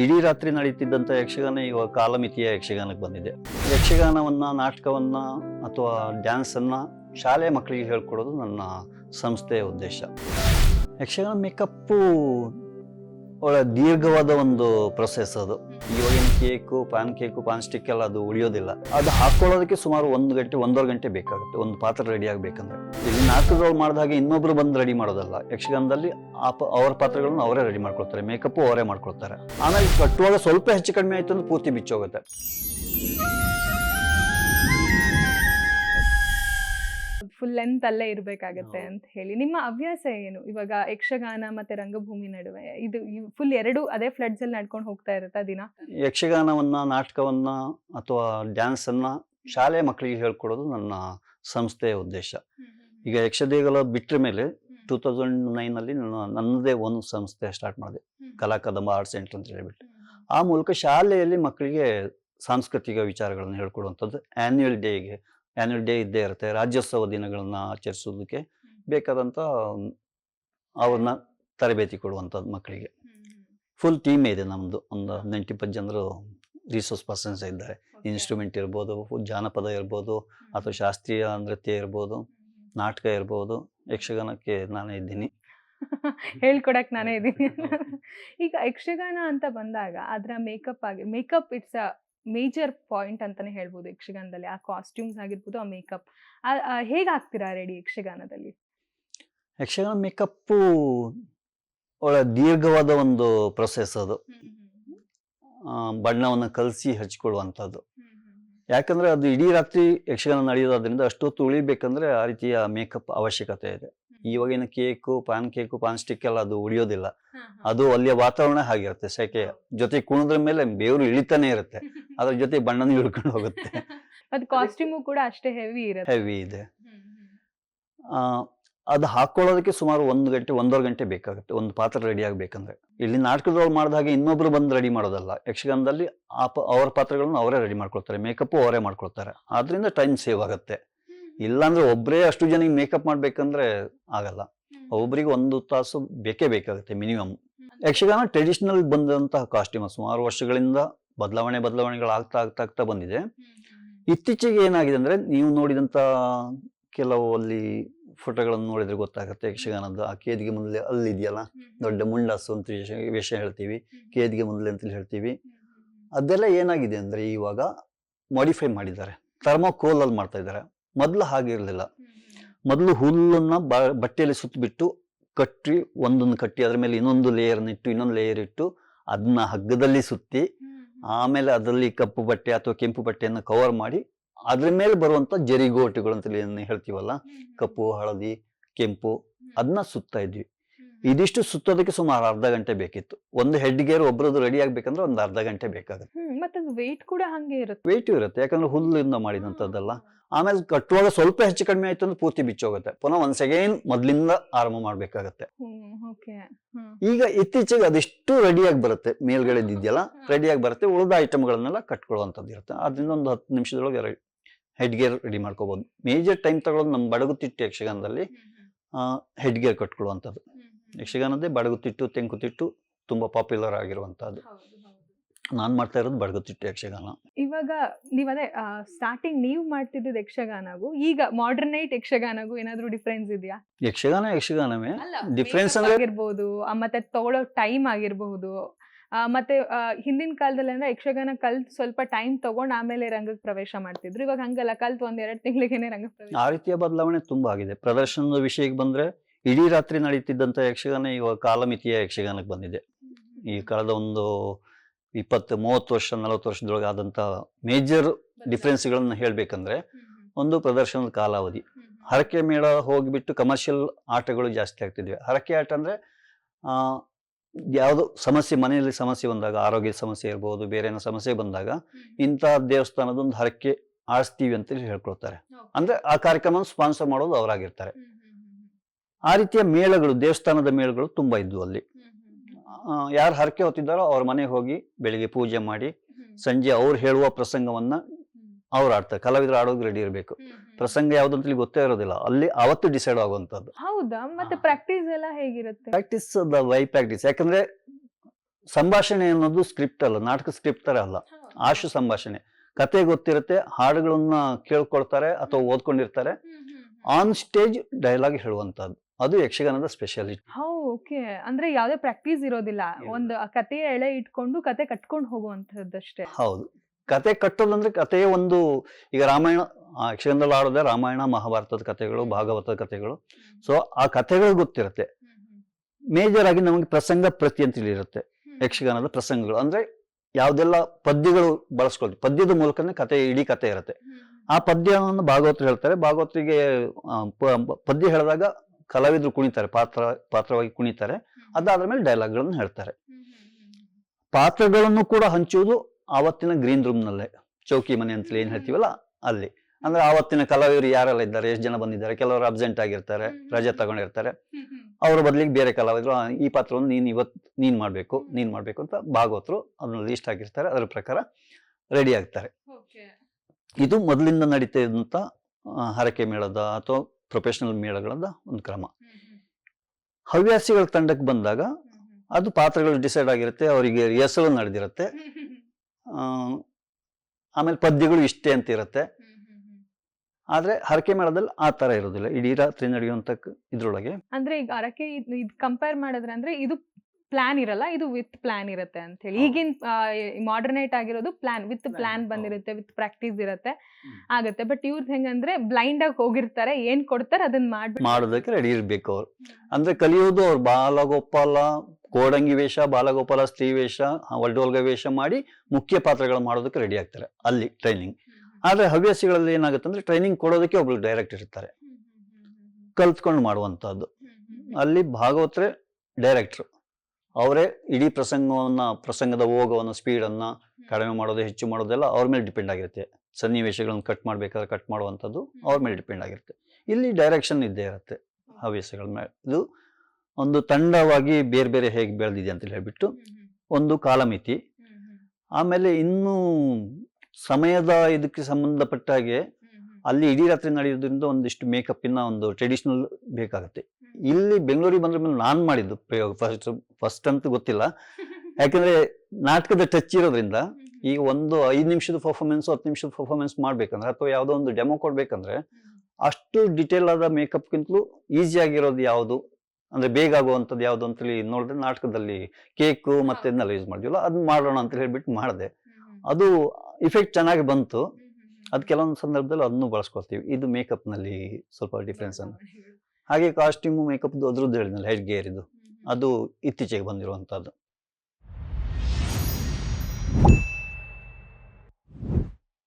ಇಡೀ ರಾತ್ರಿ ನಡೀತಿದ್ದಂಥ ಯಕ್ಷಗಾನ ಇವಾಗ ಕಾಲಮಿತಿಯ ಯಕ್ಷಗಾನಕ್ಕೆ ಬಂದಿದೆ. ಯಕ್ಷಗಾನವನ್ನು, ನಾಟಕವನ್ನು ಅಥವಾ ಡ್ಯಾನ್ಸನ್ನು ಶಾಲೆ ಮಕ್ಕಳಿಗೆ ಹೇಳ್ಕೊಡೋದು ನನ್ನ ಸಂಸ್ಥೆಯ ಉದ್ದೇಶ. ಯಕ್ಷಗಾನ ಮೇಕಪ್ಪು ಒಳ್ಳೆ ದೀರ್ಘವಾದ ಒಂದು ಪ್ರೊಸೆಸ್ ಅದು. ಇವಾಗಿನ cake pan cake pan stick ಎಲ್ಲ ಅದು ಉಳಿಯೋದಿಲ್ಲ. ಅದು ಹಾಕೊಳ್ಳೋದಕ್ಕೆ ಸುಮಾರು ಒಂದು ಗಂಟೆ, ಒಂದೂವರೆ ಗಂಟೆ ಬೇಕಾಗುತ್ತೆ. ಒಂದು ಪಾತ್ರ ರೆಡಿ ಆಗಬೇಕಂದ್ರೆ. ಇಲ್ಲಿ ನಾಲ್ಕು ಮಾಡಿದ ಹಾಗೆ ಇನ್ನೊಬ್ರು ಬಂದು ರೆಡಿ ಮಾಡೋದಲ್ಲ. ಯಕ್ಷಗಾನದಲ್ಲಿ ಅವ್ರ ಪಾತ್ರಗಳನ್ನು ಅವರೇ ರೆಡಿ ಮಾಡ್ಕೊಳ್ತಾರೆ. ಮೇಕಪ್ಪು ಅವರೇ ಮಾಡ್ಕೊಳ್ತಾರೆ. ಆಮೇಲೆ ಕಟ್ಟುವಾಗ ಸ್ವಲ್ಪ ಹೆಚ್ಚು ಕಡಿಮೆ ಆಯ್ತು ಅಂದ್ರೆ ಪೂರ್ತಿ ಬಿಚ್ಚೋಗುತ್ತೆ. ಫುಲ್ ಲೆಂತ್ ಅಲ್ಲೇ ಇರಬೇಕಾಗತ್ತೆ ಅಂತ ಹೇಳಿ. ನಿಮ್ಮ ಹವ್ಯಾಸ ಏನು? ಇವಾಗ ಯಕ್ಷಗಾನ ಮತ್ತೆ ರಂಗಭೂಮಿ ನಡುವೆ ಇದು ಫುಲ್ ಎರಡು ಅದೇ ಫ್ಲಡ್ಸ್ ಅಲ್ಲಿ ನಡ್ಕೊಂಡು ಹೋಗ್ತಾ ಇರುತ್ತಾ ದಿನ? ಯಕ್ಷಗಾನವನ್ನ ನಾಟಕವನ್ನ ಅಥವಾ ಡ್ಯಾನ್ಸ್ ಅನ್ನ ಶಾಲೆ ಮಕ್ಕಳಿಗೆ ಹೇಳ್ಕೊಡೋದು ನನ್ನ ಸಂಸ್ಥೆಯ ಉದ್ದೇಶ. ಈಗ ಯಕ್ಷದೇಗಲ ಬಿಟ್ಟ ಮೇಲೆ ಟೂ ತೌಸಂಡ್ ನೈನಲ್ಲಿ ನಾನು ನನ್ನದೇ ಒಂದು ಸಂಸ್ಥೆ ಸ್ಟಾರ್ಟ್ ಮಾಡಿದೆ. ಕಲಾ ಕದಂಬ ಆರ್ಟ್ ಸೆಂಟರ್ ಅಂತ ಹೇಳಿಬಿಟ್ಟು. ಆ ಮೂಲಕ ಶಾಲೆಯಲ್ಲಿ ಮಕ್ಕಳಿಗೆ ಸಾಂಸ್ಕೃತಿಕ ವಿಚಾರಗಳನ್ನು ಹೇಳ್ಕೊಡುವಂಥದ್ದು ಆ್ಯನ್ಯುವಲ್ ಡೇಗೆ ಆ್ಯನ್ಯುವಲ್ ಡೇ ಇದ್ದೇ ಇರುತ್ತೆ. ರಾಜ್ಯೋತ್ಸವ ದಿನಗಳನ್ನು ಆಚರಿಸೋದಕ್ಕೆ ಬೇಕಾದಂಥ ಅವ್ರನ್ನ ತರಬೇತಿ ಕೊಡುವಂಥದ್ದು ಮಕ್ಕಳಿಗೆ. ಫುಲ್ ಟೀಮ್ ಇದೆ ನಮ್ಮದು ಒಂದು ಹದಿನೆಂಟು ಇಪ್ಪತ್ತು ಜನರು ರಿಸೋರ್ಸ್ ಪರ್ಸನ್ಸ್ ಇದ್ದಾರೆ. ಇನ್ಸ್ಟ್ರೂಮೆಂಟ್ ಇರ್ಬೋದು ಜಾನಪದ ಇರ್ಬೋದು ಅಥವಾ ಶಾಸ್ತ್ರೀಯ ನೃತ್ಯ ಇರ್ಬೋದು ನಾಟಕ ಇರ್ಬೋದು ಯಕ್ಷಗಾನಕ್ಕೆ ನಾನೇ ಇದ್ದೀನಿ. ಹೇಳ್ಕೊಡಕ್ ನಾನೇ ಇದ್ದೀನಿ. ಈಗ ಯಕ್ಷಗಾನ ಅಂತ ಬಂದಾಗ ಅದರ ಮೇಕಪ್ ಆಗಿ makeup it's a major point ಅಂತಾನೆ ಹೇಳ್ಬೋದು ಯಕ್ಷಗಾನದಲ್ಲಿ. ಆ ಕಾಸ್ಟ್ಯೂಮ್ಸ್ ಆಗಿರ್ಬೋದು ಆ ಮೇಕಪ್. ಹೇಗೆ ಆಗ್ತೀರಾ ರೆಡಿ ಯಕ್ಷಗಾನದಲ್ಲಿ? ಯಕ್ಷಗಾನ ಮೇಕಪ್ಪು ಒಳ್ಳೆ ದೀರ್ಘವಾದ ಒಂದು ಪ್ರೊಸೆಸ್ ಅದು. ಬಣ್ಣವನ್ನು ಕಲಸಿ ಹಚ್ಕೊಳ್ಳುವಂಥದ್ದು. ಯಾಕಂದ್ರೆ ಅದು ಇಡೀ ರಾತ್ರಿ ಯಕ್ಷಗಾನ ನಡೆಯೋದ್ರಿಂದ ಅಷ್ಟೊತ್ತು ಉಳಿಬೇಕಂದ್ರೆ ಆ ರೀತಿಯ ಮೇಕಪ್ ಅವಶ್ಯಕತೆ ಇದೆ. ಇವಾಗಿನ cake pan cake pan stick ಎಲ್ಲ ಅದು ಉಳಿಯೋದಿಲ್ಲ. ಅದು ಅಲ್ಲಿಯ ವಾತಾವರಣ ಹಾಗಿರುತ್ತೆ ಸೆಕೆ ಜೊತೆ ಕುಣಿದ್ರ ಮೇಲೆ ಬೇವರು ಇಳಿತಾನೆ ಇರುತ್ತೆ. ಅದ್ರ ಜೊತೆ ಬಣ್ಣನೂ ಹಿಡ್ಕೊಂಡು ಹೋಗುತ್ತೆ. ಅದು ಕಾಸ್ಟ್ಯೂಮು ಕೂಡ ಅಷ್ಟೇ ಹೆವಿ ಇರುತ್ತೆ. ಹೆವಿ ಇದೆ. ಆ, ಅದು ಹಾಕೊಳ್ಳೋದಕ್ಕೆ ಸುಮಾರು ಒಂದು ಗಂಟೆ ಒಂದೂವರೆ ಗಂಟೆ ಬೇಕಾಗುತ್ತೆ. ಒಂದು ಪಾತ್ರ ರೆಡಿ ಆಗಬೇಕಂದ್ರೆ. ಇಲ್ಲಿ ನಾಟಕದವ್ರು ಮಾಡಿದ ಹಾಗೆ ಇನ್ನೊಬ್ರು ಬಂದು ರೆಡಿ ಮಾಡೋದಲ್ಲ. ಯಕ್ಷಗಾನದಲ್ಲಿ ಆ ಪ ಅವ್ರ ಪಾತ್ರಗಳನ್ನು ಅವರೇ ರೆಡಿ ಮಾಡ್ಕೊಳ್ತಾರೆ. ಮೇಕಪ್ಪು ಅವರೇ ಮಾಡ್ಕೊಳ್ತಾರೆ. ಆದ್ರಿಂದ ಟೈಮ್ ಸೇವ್ ಆಗುತ್ತೆ. ಇಲ್ಲಾಂದ್ರೆ ಒಬ್ಬರೇ ಅಷ್ಟು ಜನಕ್ಕೆ ಮೇಕಪ್ ಮಾಡ್ಬೇಕಂದ್ರೆ ಆಗಲ್ಲ. ಒಬ್ಬರಿಗೆ ಒಂದು ತಾಸು ಬೇಕೇ ಬೇಕಾಗುತ್ತೆ ಮಿನಿಮಮ್. ಯಕ್ಷಗಾನ ಟ್ರೆಡಿಷನಲ್ ಬಂದಂತಹ ಕಾಸ್ಟ್ಯೂಮ್ ಸುಮಾರು ವರ್ಷಗಳಿಂದ ಬದಲಾವಣೆ ಬದಲಾವಣೆಗಳು ಆಗ್ತಾ ಆಗ್ತಾ ಆಗ್ತಾ ಬಂದಿದೆ ಇತ್ತೀಚೆಗೆ ಏನಾಗಿದೆ ಅಂದ್ರೆ ನೀವು ನೋಡಿದಂತ ಕೆಲವು ಅಲ್ಲಿ ಫೋಟೋಗಳನ್ನು ನೋಡಿದ್ರೆ ಗೊತ್ತಾಗುತ್ತೆ. ಯಕ್ಷಗಾನದ ಆ ಕೇದಿಗೆ ಮುಂದೆ ಅಲ್ಲಿದೆಯಲ್ಲ ದೊಡ್ಡ ಮುಂಡಾಸು ಅಂತ ವೇಷ ವೇಷ ಹೇಳ್ತೀವಿ. ಕೇದಿಗೆ ಮುಂದೆ ಅಂತ ಹೇಳ್ತೀವಿ. ಅದೆಲ್ಲ ಏನಾಗಿದೆ ಅಂದ್ರೆ ಇವಾಗ ಮಾಡಿಫೈ ಮಾಡಿದ್ದಾರೆ. ಥರ್ಮೋಕೋಲ್ ಅಲ್ಲಿ ಮಾಡ್ತಾ ಇದ್ದಾರೆ. ಮೊದಲು ಹಾಗಿರಲಿಲ್ಲ. ಮೊದಲು ಹುಲ್ಲನ್ನ ಬ- ಬಟ್ಟೆಯಲ್ಲಿ ಸುತ್ತಬಿಟ್ಟು ಕಟ್ಟಿ ಒಂದೊಂದು ಕಟ್ಟಿ ಅದ್ರ ಮೇಲೆ ಇನ್ನೊಂದು ಲೇಯರ್ ಇಟ್ಟು ಇನ್ನೊಂದು ಲೇಯರ್ ಇಟ್ಟು ಅದನ್ನ ಹಗ್ಗದಲ್ಲಿ ಸುತ್ತಿ ಆಮೇಲೆ ಅದರಲ್ಲಿ ಕಪ್ಪು ಬಟ್ಟೆ ಅಥವಾ ಕೆಂಪು ಬಟ್ಟೆಯನ್ನು ಕವರ್ ಮಾಡಿ ಅದ್ರ ಮೇಲೆ ಬರುವಂತ ಜರಿಗೋಟುಗಳು ಅಂತ ಏನು ಹೇಳ್ತೀವಲ್ಲ? ಕಪ್ಪು ಹಳದಿ ಕೆಂಪು ಅದನ್ನ ಸುತ್ತಾ ಇದ್ವಿ. ಇದಿಷ್ಟು ಸುತ್ತೋದಕ್ಕೆ ಸುಮಾರು ಅರ್ಧ ಗಂಟೆ ಬೇಕಿತ್ತು. ಒಂದು ಹೆಡ್ ಗೇರ್ ಒಬ್ರದ್ದು ರೆಡಿ ಆಗ್ಬೇಕಂದ್ರೆ ಒಂದು ಅರ್ಧ ಗಂಟೆ ಬೇಕಾಗುತ್ತೆ. ಹ್ಮ್ ಮತ್ತೆ ವೆಯ್ಟ್ ಕೂಡ ಹಂಗೆ ಇರುತ್ತೆ. ವೇಟ್ ಇರುತ್ತೆ ಯಾಕಂದ್ರೆ ಹುಲ್ಲಿಂದ ಮಾಡಿದಂಥದ್ದಲ್ಲ. ಆಮೇಲೆ ಕಟ್ಟುವಾಗ ಸ್ವಲ್ಪ ಹೆಚ್ಚು ಕಡಿಮೆ ಆಯ್ತು ಅಂದ್ರೆ ಪೂರ್ತಿ ಬಿಚ್ಚೋಗುತ್ತೆ. ಪುನಃ ಒಂದ್ ಸೆಕೆಂಡ್ ಮೊದ್ಲಿಂದ ಆರಂಭ ಮಾಡ್ಬೇಕಾಗತ್ತೆ. ಓಕೆ ಈಗ ಇತ್ತೀಚೆಗೆ ಅದಿಷ್ಟು ರೆಡಿಯಾಗಿ ಬರುತ್ತೆ ಮೇಲ್ಗಡೆ ಇದೆಯಲ್ಲ ರೆಡಿಯಾಗಿ ಬರುತ್ತೆ ಉಳಿದ ಐಟಮ್ಗಳನ್ನೆಲ್ಲ ಕಟ್ಕೊಳ್ಳುವಂಥದ್ದು ಇರುತ್ತೆ. ಅದರಿಂದ ಒಂದು ಹತ್ತು ನಿಮಿಷದೊಳಗೆ ಹೆಡ್ ಗೇರ್ ರೆಡಿ ಮಾಡ್ಕೋಬಹುದು ಮೇಜರ್ ಟೈಮ್ ತಗೊಳ್ಳೋದು ನಮ್ಮ ಬಡಗುತಿಟ್ಟು ಯಕ್ಷಗಾನದಲ್ಲಿ ಹೆಡ್ ಗೇರ್ ಕಟ್ಕೊಳ್ಳುವಂಥದ್ದು. ಯಕ್ಷಗಾನದೇ ಬಡಗುತಿಟ್ಟು ತೆಂಕುತಿಟ್ಟು ತುಂಬಾ ಪಾಪ್ಯುಲರ್ ಆಗಿರುವಂತಹದ್ದು. ನಾನ್ ಮಾಡ್ತಾ ಇರೋದು ಬಡಗುತಿಟ್ಟು ಯಕ್ಷಗಾನ. ಇವಾಗ ನೀವ್ ಅದೇ ಸ್ಟಾರ್ಟಿಂಗ್ ನೀವು ಮಾಡ್ತಿದ್ದ ಯಕ್ಷಗಾನಗೂ ಈಗ ಮಾಡರ್ನೈಟ್ ಯಕ್ಷಗಾನಗೂ ಏನಾದ್ರು ಡಿಫ್ರೆನ್ಸ್ ಇದೆಯಾ? ಯಕ್ಷಗಾನ ಯಕ್ಷಗಾನವೇ? ಡಿಫ್ರೆನ್ಸ್ ಆಗಿರ್ಬಹುದು ಆಗಿರ್ಬೋದು ಮತ್ತೆ ತಗೊಳ್ಳೋ ಟೈಮ್ ಆಗಿರಬಹುದು ಮತ್ತೆ ಹಿಂದಿನ ಕಾಲದಲ್ಲಿ ಅಂದ್ರೆ ಯಕ್ಷಗಾನ ಕಲ್ತ್ ಸ್ವಲ್ಪ ಟೈಮ್ ತಗೊಂಡ್ ಆಮೇಲೆ ರಂಗಕ್ಕೆ ಪ್ರವೇಶ ಮಾಡ್ತಿದ್ರು. ಇವಾಗ ಹಂಗಲ್ಲ ಕಲ್ತ್ ಒಂದ್ ಎರಡ್ ತಿಂಗಳಿಗೆನೆ ರಂಗ ಪ್ರವೇಶ ಆ ರೀತಿಯ ಬದಲಾವಣೆ ತುಂಬಾ ಆಗಿದೆ. ಪ್ರದರ್ಶನದ ವಿಷಯಕ್ಕೆ ಬಂದ್ರೆ ಇಡೀ ರಾತ್ರಿ ನಡೀತಿದ್ದಂಥ ಯಕ್ಷಗಾನ ಇವಾಗ ಕಾಲಮಿತಿಯ ಯಕ್ಷಗಾನಕ್ಕೆ ಬಂದಿದೆ. ಈ ಕಳೆದ ಒಂದು ಇಪ್ಪತ್ತು ಮೂವತ್ತು ವರ್ಷ ನಲವತ್ತು ವರ್ಷದೊಳಗೆ ಆದಂಥ ಮೇಜರ್ ಡಿಫ್ರೆನ್ಸ್ಗಳನ್ನು ಹೇಳಬೇಕಂದ್ರೆ ಒಂದು ಪ್ರದರ್ಶನದ ಕಾಲಾವಧಿ. ಹರಕೆ ಮೇಳ ಹೋಗಿಬಿಟ್ಟು ಕಮರ್ಷಿಯಲ್ ಆಟಗಳು ಜಾಸ್ತಿ ಆಗ್ತಿದ್ವಿ. ಹರಕೆ ಆಟ ಅಂದರೆ ಆ ಯಾವುದೋ ಸಮಸ್ಯೆ ಮನೆಯಲ್ಲಿ ಸಮಸ್ಯೆ ಬಂದಾಗ ಆರೋಗ್ಯದ ಸಮಸ್ಯೆ ಇರ್ಬೋದು ಬೇರೆ ಏನೋ ಸಮಸ್ಯೆ ಬಂದಾಗ ಇಂಥ ದೇವಸ್ಥಾನದೊಂದು ಹರಕೆ ಆಡಿಸ್ತೀವಿ ಅಂತೇಳಿ ಹೇಳ್ಕೊಳ್ತಾರೆ. ಅಂದ್ರೆ ಆ ಕಾರ್ಯಕ್ರಮ ಸ್ಪಾನ್ಸರ್ ಮಾಡೋದು ಅವರಾಗಿರ್ತಾರೆ. ಆ ರೀತಿಯ ಮೇಳಗಳು ದೇವಸ್ಥಾನದ ಮೇಳಗಳು ತುಂಬಾ ಇದ್ವು ಅಲ್ಲಿ. ಯಾರು ಹರಕೆ ಹೊತ್ತಿದ್ದಾರೋ ಅವ್ರ ಮನೆಗೆ ಹೋಗಿ ಬೆಳಿಗ್ಗೆ ಪೂಜೆ ಮಾಡಿ ಸಂಜೆ ಅವ್ರು ಹೇಳುವ ಪ್ರಸಂಗವನ್ನ ಅವ್ರು ಆಡ್ತಾರೆ ಕಲಾವಿದರು ಆಡೋದು ರೆಡಿ ಇರಬೇಕು. ಪ್ರಸಂಗ ಯಾವ್ದಂತ ಅಂತ ಗೊತ್ತೇ ಇರೋದಿಲ್ಲ. ಅಲ್ಲಿ ಅವತ್ತು ಡಿಸೈಡ್ ಆಗುವಂತದ್ದು ಹೌದಾ? ಮತ್ತೆ. ಪ್ರಾಕ್ಟೀಸ್ ಎಲ್ಲ ಹೇಗಿರುತ್ತೆ? ಪ್ರಾಕ್ಟೀಸ್ ದ ವೈ ಪ್ರಾಕ್ಟೀಸ್ ಯಾಕಂದ್ರೆ ಸಂಭಾಷಣೆ ಅನ್ನೋದು ಸ್ಕ್ರಿಪ್ಟ್ ಅಲ್ಲ ನಾಟಕ ಸ್ಕ್ರಿಪ್ಟ್ ತರ ಅಲ್ಲ. ಆಶು ಸಂಭಾಷಣೆ. ಕತೆ ಗೊತ್ತಿರುತ್ತೆ ಹಾಡುಗಳನ್ನ ಕೇಳ್ಕೊಳ್ತಾರೆ ಅಥವಾ ಓದ್ಕೊಂಡಿರ್ತಾರೆ. ಆನ್ ಸ್ಟೇಜ್ ಡೈಲಾಗ್ ಹೇಳುವಂತದ್ದು ಅದು ಯಕ್ಷಗಾನದ ಸ್ಪೆಷಾಲಿಟಿ ಹೌ ಓಕೆ. ಅಂದ್ರೆ ಯಾವ್ದೇ ಪ್ರಾಕ್ಟೀಸ್ ಇರೋದಿಲ್ಲ. ಒಂದು ಕಥೆಯ ಎಳೆ ಇಟ್ಕೊಂಡು ಕತೆ ಕಟ್ಕೊಂಡು ಹೋಗುವಂತದ್ದಷ್ಟೇ ಹೌದು. ಕತೆ ಕಟ್ಟೋದಂದ್ರೆ ಕಥೆಯ ಒಂದು ಈಗ ರಾಮಾಯಣ ಯಕ್ಷಗಾನದಲ್ಲಿ ಆಡೋದೇ ರಾಮಾಯಣ ಮಹಾಭಾರತದ ಕಥೆಗಳು ಭಾಗವತದ ಕಥೆಗಳು. ಸೊ ಆ ಕಥೆಗಳು ಗೊತ್ತಿರುತ್ತೆ. ಮೇಜರ್ ಆಗಿ ನಮಗೆ ಪ್ರಸಂಗ ಪ್ರತಿ ಅಂತ ಇರುತ್ತೆ. ಯಕ್ಷಗಾನದ ಪ್ರಸಂಗಗಳು. ಅಂದ್ರೆ ಯಾವ್ದೆಲ್ಲ ಪದ್ಯಗಳು ಬಳಸ್ಕೊಳ್ತೀವಿ. ಪದ್ಯದ ಮೂಲಕನೇ ಕತೆ ಇಡೀ ಕತೆ ಇರುತ್ತೆ. ಆ ಪದ್ಯವನ್ನು ಭಾಗವತರು ಹೇಳ್ತಾರೆ. ಭಾಗವತರಿಗೆ ಪದ್ಯ ಹೇಳಿದಾಗ ಕಲಾವಿದರು ಕುಣಿತಾರೆ ಪಾತ್ರ ಪಾತ್ರವಾಗಿ ಕುಣಿತಾರೆ. ಅದಾದ ಮೇಲೆ ಡೈಲಾಗ್ಗಳನ್ನು ಹೇಳ್ತಾರೆ. ಪಾತ್ರಗಳನ್ನು ಕೂಡ ಹಂಚುವುದು ಆವತ್ತಿನ ಗ್ರೀನ್ ರೂಮ್ ನಲ್ಲೇ ಚೌಕಿ ಮನೆ ಅಂತ ಏನ್ ಹೇಳ್ತೀವಲ್ಲ ಅಲ್ಲಿ. ಅಂದ್ರೆ ಆವತ್ತಿನ ಕಲಾವಿದರು ಯಾರೆಲ್ಲ ಇದ್ದಾರೆ ಎಷ್ಟು ಜನ ಬಂದಿದ್ದಾರೆ ಕೆಲವರು ಅಬ್ಸೆಂಟ್ ಆಗಿರ್ತಾರೆ ರಜೆ ತಗೊಂಡಿರ್ತಾರೆ. ಅವ್ರ ಬದಲಿಗೆ ಬೇರೆ ಕಲಾವಿದರು ಈ ಪಾತ್ರವನ್ನು ನೀನ್ ಇವತ್ತು ನೀನ್ ಮಾಡ್ಬೇಕು ನೀನ್ ಮಾಡ್ಬೇಕು ಅಂತ ಭಾಗವತರು ಅದನ್ನ ಲೀಸ್ಟ್ ಆಗಿರ್ತಾರೆ ಅದರ ಪ್ರಕಾರ ರೆಡಿ ಆಗ್ತಾರೆ. ಇದು ಮೊದಲಿಂದ ನಡೀತಾ ಇದ್ದಂತ ಹರಕೆ ಮೇಳದ ಅಥವಾ ಪ್ರೊಫೆಷನಲ್ ಮೇಳಗಳದ ಒಂದು ಕ್ರಮ. ಹವ್ಯಾಸಿಗಳ ತಂಡಕ್ಕೆ ಬಂದಾಗ ಅದು ಪಾತ್ರಗಳು ಡಿಸೈಡ್ ಆಗಿರುತ್ತೆ ಅವರಿಗೆ ರಿಹರ್ಸಲ್ ನಡೆದಿರುತ್ತೆ. ಆ, ಆಮೇಲೆ ಪದ್ಯಗಳು ಇಷ್ಟೇ ಅಂತ ಇರುತ್ತೆ. ಆದ್ರೆ ಹರಕೆ ಮೇಳದಲ್ಲಿ ಆ ತರ ಇರೋದಿಲ್ಲ. ಇಡೀ ರಾತ್ರಿ ನಡೆಯುವಂತ ಇದ್ರೊಳಗೆ. ಅಂದ್ರೆ ಈಗ ಹರಕೆ ಇದು ಕಂಪೇರ್ ಮಾಡಿದ್ರೆ ಅಂದ್ರೆ ಇದು ಪ್ಲಾನ್ ಇರಲ್ಲ ಇದು ವಿತ್ ಪ್ಲಾನ್ ಇರುತ್ತೆ ಅಂತ ಹೇಳಿ. ಈಗಿನ ಮಾಡರ್ನೇಟ್ ಆಗಿರೋದು ಪ್ಲಾನ್ ವಿತ್ ಪ್ಲಾನ್ ಬಂದಿರುತ್ತೆ ವಿತ್ ಪ್ರಾಕ್ಟೀಸ್ ಇರುತ್ತೆ ಆಗುತ್ತೆ. ಬಟ್ ಇವ್ರದ್ದು ಹೆಂಗಂದ್ರೆ ಬ್ಲೈಂಡ್ ಆಗಿ ಹೋಗಿರ್ತಾರೆ ಏನ್ ಕೊಡ್ತಾರೆ ಅದನ್ನ ಮಾಡಿ ಮಾಡೋದಕ್ಕೆ ರೆಡಿ ಇರ್ಬೇಕು ಅವ್ರು. ಅಂದ್ರೆ ಕಲಿಯೋದು ಅವ್ರು ಬಾಲಗೋಪಾಲ ಕೋಡಂಗಿ ವೇಷ ಬಾಲಗೋಪಾಲ ಸ್ತ್ರೀ ವೇಷ ವಲ್ಡೋಲ್ಗ ವೇಷ ಮಾಡಿ ಮುಖ್ಯ ಪಾತ್ರಗಳು ಮಾಡೋದಕ್ಕೆ ರೆಡಿ ಆಗ್ತಾರೆ ಅಲ್ಲಿ ಟ್ರೈನಿಂಗ್ ಆದ್ರೆ ಹವ್ಯಾಸಿಗಳಲ್ಲಿ ಏನಾಗುತ್ತೆ ಅಂದ್ರೆ ಟ್ರೈನಿಂಗ್ ಕೊಡೋದಕ್ಕೆ ಒಬ್ರು ಡೈರೆಕ್ಟ್ ಇರ್ತಾರೆ. ಕಲ್ತ್ಕೊಂಡು ಮಾಡುವಂತಹದ್ದು ಅಲ್ಲಿ ಭಾಗವತ್ರೆ ಡೈರೆಕ್ಟ್ರು ಅವರೇ ಇಡೀ ಪ್ರಸಂಗವನ್ನು ಪ್ರಸಂಗದ ಓಗವನ್ನು ಸ್ಪೀಡನ್ನು ಕಡಿಮೆ ಮಾಡೋದು ಹೆಚ್ಚು ಮಾಡೋದೆಲ್ಲ ಅವ್ರ ಮೇಲೆ ಡಿಪೆಂಡ್ ಆಗಿರುತ್ತೆ. ಸನ್ನಿವೇಶಗಳನ್ನು ಕಟ್ ಮಾಡಬೇಕಾದ್ರೆ ಕಟ್ ಮಾಡುವಂಥದ್ದು ಅವ್ರ ಮೇಲೆ ಡಿಪೆಂಡ್ ಆಗಿರುತ್ತೆ. ಇಲ್ಲಿ ಡೈರೆಕ್ಷನ್ ಇದ್ದೇ ಇರುತ್ತೆ ಹವ್ಯಾಸಗಳ ಮೇಲೆ ಇದು ಒಂದು ತಂಡವಾಗಿ ಬೇರೆ ಬೇರೆ ಹೇಗೆ ಬೆಳೆದಿದೆ ಅಂತ ಹೇಳಿಬಿಟ್ಟು ಒಂದು ಕಾಲಮಿತಿ. ಆಮೇಲೆ ಇನ್ನೂ ಸಮಯದ ಇದಕ್ಕೆ ಸಂಬಂಧಪಟ್ಟ ಹಾಗೆ ಅಲ್ಲಿ ಇಡೀ ರಾತ್ರಿ ನಡೆಯೋದ್ರಿಂದ ಒಂದಿಷ್ಟು ಮೇಕಪ್ಪಿನ ಒಂದು ಟ್ರೆಡಿಷನಲ್ ಬೇಕಾಗುತ್ತೆ. ಇಲ್ಲಿ ಬೆಂಗಳೂರಿಗೆ ಬಂದ್ರ ಮೇಲೆ ನಾನು ಮಾಡಿದ್ದು ಪ್ರಯೋಗ. ಫಸ್ಟ್ ಫಸ್ಟ್ ಅಂತ ಗೊತ್ತಿಲ್ಲ. ಯಾಕಂದ್ರೆ ನಾಟಕದ ಟಚ್ ಇರೋದ್ರಿಂದ ಈಗ ಒಂದು ಐದು ನಿಮಿಷದ ಪರ್ಫಾರ್ಮೆನ್ಸ್ ಹತ್ತು ನಿಮಿಷದ ಪರ್ಫಾರ್ಮೆನ್ಸ್ ಮಾಡ್ಬೇಕಂದ್ರೆ ಅಥವಾ ಯಾವುದೋ ಒಂದು ಡೆಮೋ ಕೊಡ್ಬೇಕಂದ್ರೆ ಅಷ್ಟು ಡಿಟೇಲ್ ಆದ ಮೇಕಪ್ಗಿಂತಲೂ ಈಸಿ ಆಗಿರೋದು ಯಾವುದು? ಅಂದ್ರೆ ಬೇಗ ಆಗುವಂಥದ್ದು ಯಾವುದು ಅಂತೇಳಿ ನೋಡಿದ್ರೆ ನಾಟಕದಲ್ಲಿ ಕೇಕು ಮತ್ತೆ ಇದನ್ನೆಲ್ಲ ಯೂಸ್ ಮಾಡಿದ್ವಲ್ಲ ಅದನ್ನ ಮಾಡೋಣ ಅಂತ ಹೇಳ್ಬಿಟ್ಟು ಮಾಡಿದೆ. ಅದು ಇಫೆಕ್ಟ್ ಚೆನ್ನಾಗಿ ಬಂತು. ಅದು ಕೆಲವೊಂದು ಸಂದರ್ಭದಲ್ಲಿ ಅದನ್ನು ಬಳಸ್ಕೊಳ್ತೀವಿ. ಇದು ಮೇಕಪ್ನಲ್ಲಿ ಸ್ವಲ್ಪ ಡಿಫ್ರೆನ್ಸ್ ಅನ್ನು. ಹಾಗೆ ಕಾಸ್ಟ್ಯೂಮ್ ಮೇಕಪ್ ಅದ್ರದ್ದು ಹೇಳಿದ್ನಲ್ಲ ಹೆಡ್ ಗೇರ್ ಇದು ಅದು ಇತ್ತೀಚೆಗೆ ಬಂದಿರುವಂತಹದ್ದು.